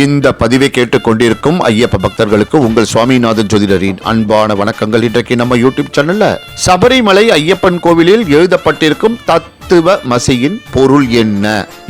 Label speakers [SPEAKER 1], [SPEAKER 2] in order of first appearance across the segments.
[SPEAKER 1] இந்த பதிவை கேட்டுக்கொண்டிருக்கும் ஐயப்ப பக்தர்களுக்கு உங்கள் சுவாமிநாதன் ஜோதிடரின் அன்பான வணக்கங்கள். இன்றைக்கு நம்ம யூடியூப் சேனல்ல சபரிமலை ஐயப்பன் கோவிலில் எழுதப்பட்டிருக்கும் தத்துவ மசியின் பொருள் என்ன?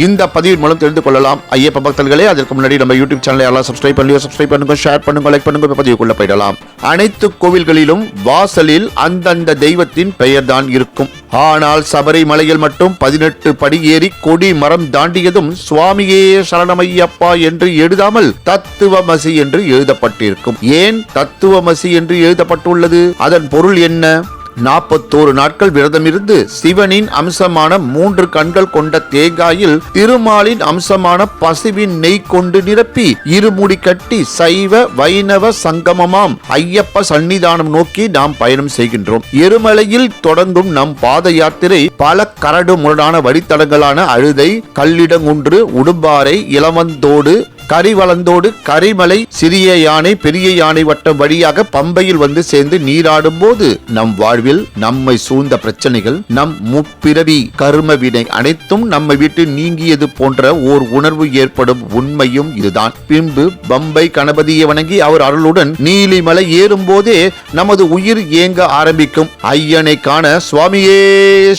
[SPEAKER 1] இந்த பதிவின் மூலம் தெரிந்து கொள்ளலாம். ஐயப்ப பக்தர்களே அதற்கு முன்னாடி நம்ம யூடியூப் சேனலை எல்லாம் சப்ஸ்கிரைப் பண்ணி சப்ஸ்கிரைப் பண்ணுங்க ஷேர் பண்ணுங்க லைக் பண்ணுங்க பதிவுக்குள்ள போயிடலாம். அனைத்து கோவில்களிலும் வாசலில் அந்தந்த தெய்வத்தின் பெயர் தான் இருக்கும். ஆனால் சபரிமலையில் மட்டும் பதினெட்டு படி ஏறி கொடி மரம் தாண்டியதும் சுவாமியே சரணமையப்பா என்று எழுதாமல் தத்துவமசி என்று எழுதப்பட்டிருக்கும். ஏன் தத்துவமசி என்று எழுதப்பட்டுள்ளது? அதன் பொருள் என்ன? நாற்பத்தோரு நாட்கள் விரதமிருந்து சிவனின் அம்சமான மூன்று கண்கள் கொண்ட தேங்காயில் திருமாலின் அம்சமான பசுவின் நெய் கொண்டு நிரப்பி இருமுடி கட்டி சைவ வைணவ சங்கமமாம் ஐயப்ப சன்னிதானம் நோக்கி நாம் பயணம் செய்கின்றோம். எருமலையில் தொடங்கும் நம் பாத யாத்திரை பல கரடு முரடான வழித்தடங்களான அழுதை கல்லிடங்குன்று உடும்பாறை இளவந்தோடு கரிவளந்தோடு கரிமலை சிறிய யானை பெரிய யானை வட்டம் வழியாக பம்பையில் வந்து சேர்ந்து நீராடும் போது நம் வாழ்வில் நம்மை சூழ்ந்த பிரச்சனைகள் நம் முப்பிறவி கரும வினை அனைத்தும் நம்மை விட்டு நீங்கியது போன்ற ஓர் உணர்வு ஏற்படும் உண்மையும் இதுதான். பின்பு பம்பை கணபதியை வணங்கி அவர் அருளுடன் நீலிமலை ஏறும் போதே நமது உயிர் ஏங்க ஆரம்பிக்கும். ஐயனை காண சுவாமியே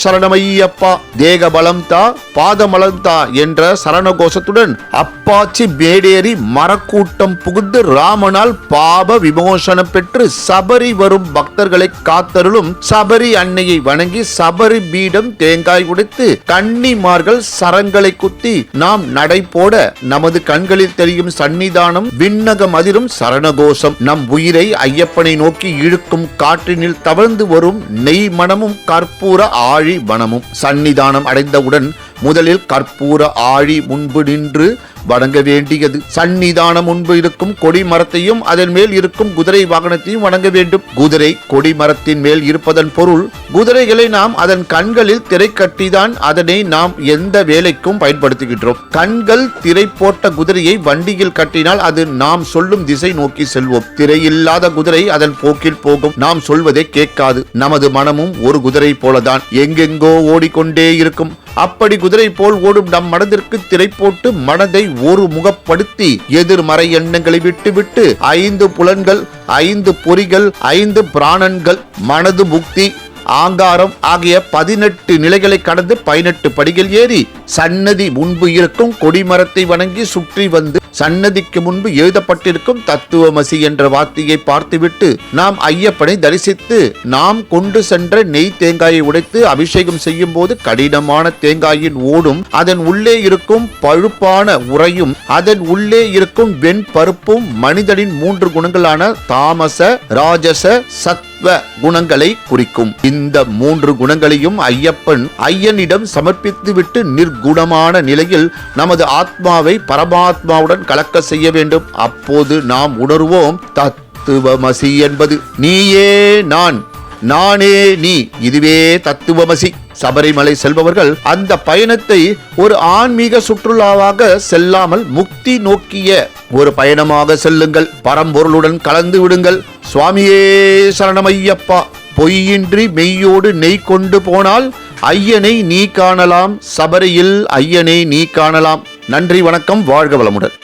[SPEAKER 1] சரணமையப்பா தேக பலம் தா பாதமலம் தா என்ற சரண கோஷத்துடன் அப்பாச்சி மேடேறி மரக்கூட்டம் புகுந்து ராமனால் பாப விமோசனம் பெற்று சபரி வரும் பக்தர்களை காத்தருளும் சபரி அன்னையை வணங்கி சபரி பீடம் தேங்காய் உடைத்து கன்னிமார்கள் சரங்களை குத்தி நாம் நடை போட நமது கண்களில் தெரியும் சன்னிதானம் விண்ணகம் அதிரும் சரணகோஷம். நம் உயிரை ஐயப்பனை நோக்கி இழுக்கும் காற்றினில் தவழ்ந்து வரும் நெய் மனமும் கற்பூர ஆழி வனமும். சன்னிதானம் அடைந்தவுடன் முதலில் கற்பூர ஆழி முன்பு நின்று வணங்க வேண்டியது. சன்னிதானம் முன்பு இருக்கும் கொடி மரத்தையும் அதன் மேல் இருக்கும் குதிரை வாகனத்தையும் வணங்க வேண்டும். குதிரை கொடி மரத்தின் மேல் இருப்பதன் பொருள் குதிரைகளை நாம் அதன் கண்களில் திரை கட்டிதான் அதனை நாம் எந்த வேலைக்கும் பயன்படுத்துகின்றோம். கண்கள் திரை போட்ட குதிரையை வண்டியில் கட்டினால் அது நாம் சொல்லும் திசை நோக்கி செல்வோம். திரை இல்லாத குதிரை அதன் போக்கில் போகும். நாம் சொல்வதை கேட்காது. நமது மனமும் ஒரு குதிரை போலதான். எங்கெங்கோ ஓடிக்கொண்டே இருக்கும். அப்படி குதிரை போல் ஓடும் நம் மனதிற்கு திரை போட்டு மனதை ஒரு முகப்படுத்தி எதிர்மறை எண்ணங்களை விட்டுவிட்டு ஐந்து புலன்கள் ஐந்து பொறிகள் ஐந்து பிராணன்கள் மனது முக்தி ஆங்காரம் ஆகிய பதினெட்டு நிலைகளை கடந்து பதினெட்டு படிகள் ஏறி சன்னதி முன்பு இருக்கும் கொடிமரத்தை வணங்கி சுற்றி வந்து சன்னதிக்கு முன்பு எழுதப்பட்டிருக்கும் தத்துவமசி என்ற வார்த்தையை பார்த்துவிட்டு நாம் ஐயப்பனை தரிசித்து நாம் கொண்டு சென்ற நெய் தேங்காயை உடைத்து அபிஷேகம் செய்யும் போது கடினமான தேங்காயின் ஓடும் அதன் உள்ளே இருக்கும் பழுப்பான உரையும் அதன் உள்ளே இருக்கும் வெண்பருப்பும் மனிதனின் மூன்று குணங்களான தாமச ராஜச சத்வ குணங்களை குறிக்கும். இந்த மூன்று குணங்களையும் ஐயப்பன் ஐயனிடம் சமர்ப்பித்துவிட்டு குணமான நிலையில் நமது ஆத்மாவை பரமாத்மாவுடன் கலக்க செய்ய வேண்டும். அப்போது நாம் உணர்வோம் தத்துவமசி என்பது. நீயே நான் நானே நீ இதுவே தத்துவமசி. சபரிமலை செல்பவர்கள் அந்த பயணத்தை ஒரு ஆன்மீக சுற்றுலாவாக செல்லாமல் முக்தி நோக்கிய ஒரு பயணமாக செல்லுங்கள். பரம்பொருளுடன் கலந்து விடுங்கள். சுவாமியே சரணமையப்பா பொய்யின்றி மெய்யோடு நெய் கொண்டு போனால் ஐயனை நீ காணலாம் சபரியில் ஐயனை நீ காணலாம். நன்றி வணக்கம் வாழ்க வளமுடன்.